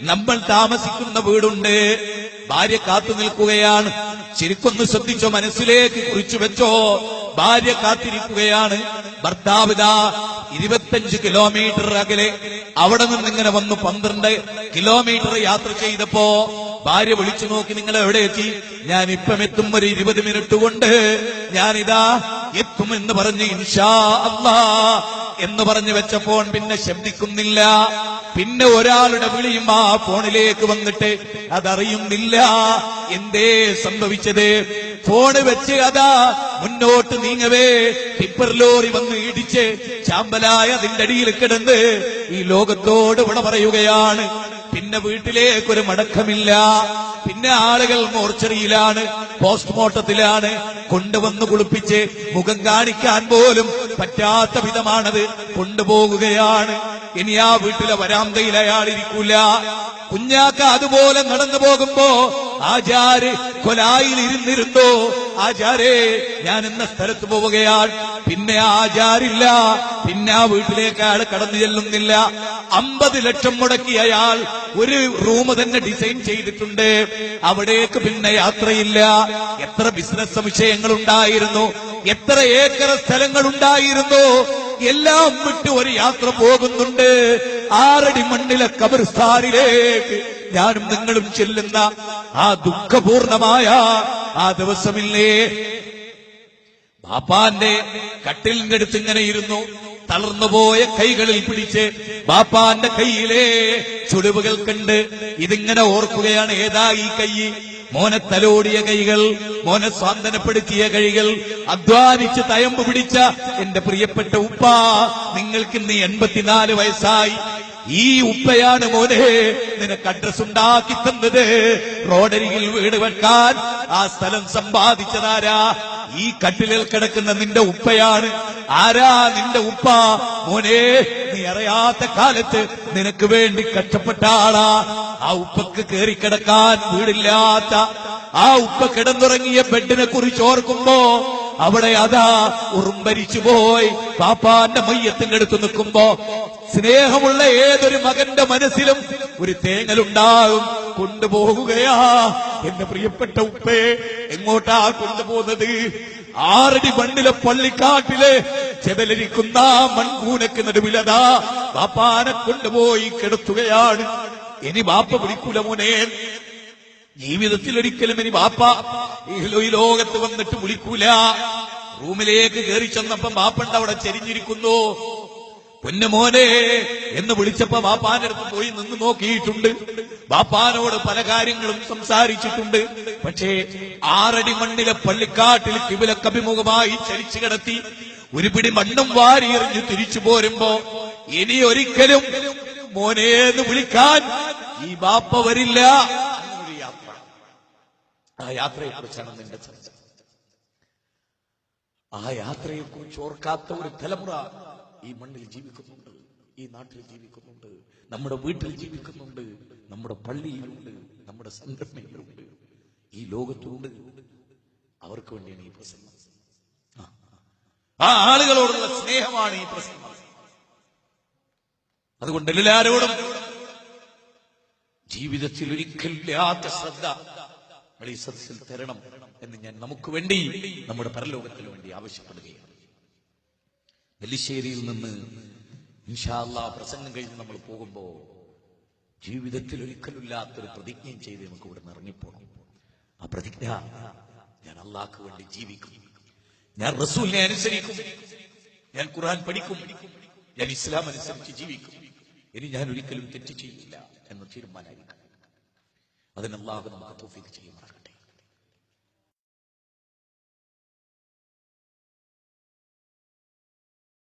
നമ്മൾ താമസിക്കുന്ന വീടുണ്ട്. ഭാര്യ കാത്തു നിൽക്കുകയാണ്. ശരിക്കൊന്ന് ശ്രദ്ധിച്ചോ മനസ്സിലേക്ക് കുറിച്ചു വെച്ചോ. ഭാര്യ കാത്തിരിക്കുകയാണ്. ഭർത്താവിതാ ഇരുപത്തഞ്ച് കിലോമീറ്റർ അകലെ അവിടെ നിന്ന് ഇങ്ങനെ വന്നു പന്ത്രണ്ട് കിലോമീറ്റർ യാത്ര ചെയ്തപ്പോ ഭാര്യ വിളിച്ചു നോക്കി നിങ്ങൾ എവിടെ എത്തി? ഞാൻ ഇപ്പം എത്തും ഒരു ഇരുപത് മിനിറ്റ് കൊണ്ട്. ഞാനിതാ എത്തും എന്ന് പറഞ്ഞ് ഇൻഷാ അല്ലാ എന്ന് പറഞ്ഞു വെച്ച ഫോൺ പിന്നെ ശബ്ദിക്കുന്നില്ല. പിന്നെ ഒരാളുടെ വിളിയും ആ ഫോണിലേക്ക് വന്നിട്ട് അതറിയുന്നില്ല. എന്തേ സംഭവിച്ചത്? ഫോണ് വെച്ച് അതാ മുന്നോട്ട് നീങ്ങവേ. ടിപ്പർ ലോറി വന്ന് ഇടിച്ച് ചാമ്പലായ അതിന്റെ അടിയിൽ കിടന്ന് ഈ ലോകത്തോട് വിട പറയുകയാണ്. പിന്നെ വീട്ടിലേക്കൊരു മടക്കമില്ല. പിന്നെ ആളുകൾ മോർച്ചറിയിലാണ് പോസ്റ്റ്മോർട്ടത്തിലാണ് കൊണ്ടുവന്ന് കുളിപ്പിച്ച് മുഖം കാണിക്കാൻ പോലും പറ്റാത്ത വിധമാണത് കൊണ്ടുപോകുകയാണ്. ഇനി ആ വീട്ടിലെ വരാന്തയിൽ അയാൾ കുഞ്ഞാക്ക അതുപോലെ നടന്നു പോകുമ്പോ ആചാര് കൊലായിൽ ഇരുന്നിരുന്നോ. ആചാരേ ഞാൻ എന്ന സ്ഥലത്ത് പോവുകയാണ്. പിന്നെ ആചാരില്ല. പിന്നെ ആ വീട്ടിലേക്ക് അയാൾ കടന്നു ചെല്ലുന്നില്ല. അമ്പത് ലക്ഷം മുടക്കി അയാൾ ഒരു റൂം തന്നെ ഡിസൈൻ ചെയ്തിട്ടുണ്ട്. അവിടേക്ക് പിന്നെ യാത്രയില്ല. എത്ര ബിസിനസ് സംശയങ്ങൾ ഉണ്ടായിരുന്നു എത്ര ഏക്കർ സ്ഥലങ്ങൾ ഉണ്ടായിരുന്നു എല്ലാം വിട്ട് ഒരു യാത്ര പോകുന്നുണ്ട്. ആറടി മണ്ണിലെ കബർസ്ഥാനിലേക്ക് ഞാനും നിങ്ങളും ചെല്ലുന്ന ആ ദുഃഖപൂർണമായ ആ ദിവസമില്ലേ? ബാപ്പാന്റെ കട്ടിലിന്റെ അടുത്ത് ഇങ്ങനെ ഇരുന്നു. തളർന്നുപോയ കൈകളിൽ പിടിച്ച് ബാപ്പാന്റെ കൈയിലെ ചുളിവുകൾ കണ്ട് ഇതിങ്ങനെ ഓർക്കുകയാണ് ഏതാ ഈ കൈ? മോനെ തലോടിയ കൈകൾ മോനെ സ്വാന്തനപ്പെടുത്തിയ കൈകൾ അധ്വാനിച്ച് തയമ്പ് പിടിച്ച എന്റെ പ്രിയപ്പെട്ട ഉപ്പ നിങ്ങൾക്ക് ഇന്ന് എൺപത്തിനാല് വയസ്സായി. ഈ ഉപ്പയാണ് മോനെ നിനക്ക് അഡ്രസ് ഉണ്ടാക്കി തന്നത്. റോഡരികിൽ വീട് വെക്കാൻ ആ സ്ഥലം സമ്പാദിച്ചതാരാ? ഈ കട്ടിലിൽ കിടക്കുന്ന നിന്റെ ഉപ്പയാണ്. ആരാ നിന്റെ ഉപ്പ? മോനെ നീ അറിയാത്ത കാലത്ത് നിനക്ക് വേണ്ടി കഷ്ടപ്പെട്ട ആളാ. ആ ഉപ്പക്ക് കയറിക്കിടക്കാൻ വീടില്ലാത്ത ആ ഉപ്പ കിടന്നുറങ്ങിയ ബെഡിനെ കുറിച്ച് ഓർക്കുമ്പോ അവിടെ അതാ ഉറുമ്പരിച്ചു പോയി. പാപ്പാന്റെ മയ്യത്തിനടുത്ത് നിൽക്കുമ്പോ സ്നേഹമുള്ള ഏതൊരു മകന്റെ മനസ്സിലും ഒരു തേങ്ങലുണ്ടാകും. കൊണ്ടുപോകുകയാ എന്റെ പ്രിയപ്പെട്ട ഉപ്പേ എങ്ങോട്ടാ കൊണ്ടുപോകുന്നത്? ആറടി മണ്ണിലെ പള്ളിക്കാട്ടിലെ ചെതലരിക്കുന്ന മൺകൂനക്ക് നടുവിലതാ പാപ്പാനെ കൊണ്ടുപോയി കിടത്തുകയാണ്. ഇനി ബാപ്പ വിളിക്കൂല മോനെ. ജീവിതത്തിൽ ഒരിക്കലും ഇനി ബാപ്പ ഈ ലോകത്ത് വന്നിട്ട് വിളിക്കൂല. റൂമിലേക്ക് കയറി ചെന്നപ്പം ബാപ്പണ്ട് അവിടെ ചെരിഞ്ഞിരിക്കുന്നു. പൊന്നുമോനെ എന്ന് വിളിച്ചപ്പോ ബാപ്പാന്റെ അടുത്ത് പോയി നിന്ന് നോക്കിയിട്ടുണ്ട്. ബാപ്പാനോട് പല കാര്യങ്ങളും സംസാരിച്ചിട്ടുണ്ട്. പക്ഷേ ആറടി മണ്ണിലെ പള്ളിക്കാട്ടിൽ കിബിലക്കഭിമുഖമായി ചരിച്ചു കിടത്തി ഒരു പിടി മണ്ണും വാരിയെറിഞ്ഞ് തിരിച്ചു പോരുമ്പോ ഇനി ഒരിക്കലും മോനേന്ന് വിളിക്കാൻ ഈ ബാപ്പ വരില്ല യാത്ര. ആ യാത്രയെ കുറിച്ചാണ് നിന്റെ ചർച്ച. ആ യാത്രയെ കുറിച്ച് ഓർക്കാത്ത ഒരു തലമുറ ഈ മണ്ണിൽ ജീവിക്കുന്നുണ്ട് ഈ നാട്ടിൽ ജീവിക്കുന്നുണ്ട് നമ്മുടെ വീട്ടിൽ ജീവിക്കുന്നുണ്ട് നമ്മുടെ പള്ളിയിലുണ്ട് നമ്മുടെ സംഘടനയിലുണ്ട് ഈ ലോകത്തുണ്ട്. അവർക്ക് വേണ്ടിയാണ് ഈ പ്രസംഗം. ആ ആളുകളോടുള്ള സ്നേഹമാണ് ഈ പ്രസംഗം. അതുകൊണ്ട് എല്ലാരോടും ജീവിതത്തിൽ ഒരിക്കലില്ലാത്ത ശ്രദ്ധ നമ്മൾ ഈ സദസ്സിൽ തരണം എന്ന് ഞാൻ നമുക്ക് വേണ്ടി നമ്മുടെ പരലോകത്തിന് വേണ്ടി ആവശ്യപ്പെടുകയാണ്. നെല്ലിശ്ശേരിയിൽ നിന്ന് ഇൻഷാല്ല പ്രസംഗം കഴിഞ്ഞ് നമ്മൾ പോകുമ്പോ ജീവിതത്തിൽ ഒരിക്കലില്ലാത്തൊരു പ്രതിജ്ഞയും ചെയ്ത് നമുക്ക് ഇവിടെ നിന്ന് ഇറങ്ങിപ്പോണം ആ പ്രതിജ്ഞ ഞാൻ അള്ളാഹ്ക്ക് വേണ്ടി ജീവിക്കും. ഞാൻ റസൂലിനെ അനുസരിക്കും. ഞാൻ ഖുർആൻ പഠിക്കും. ഞാൻ ഇസ്ലാം അനുസരിച്ച് ജീവിക്കും. ഇനി ഞാൻ ഒരിക്കലും തെറ്റ് ചെയ്യില്ല. എന്ന തീരുമാനമായിരിക്കും. അതിന് അള്ളാഹു നമുക്ക് തോഫീക്ക് ചെയ്യുമാറാകട്ടെ.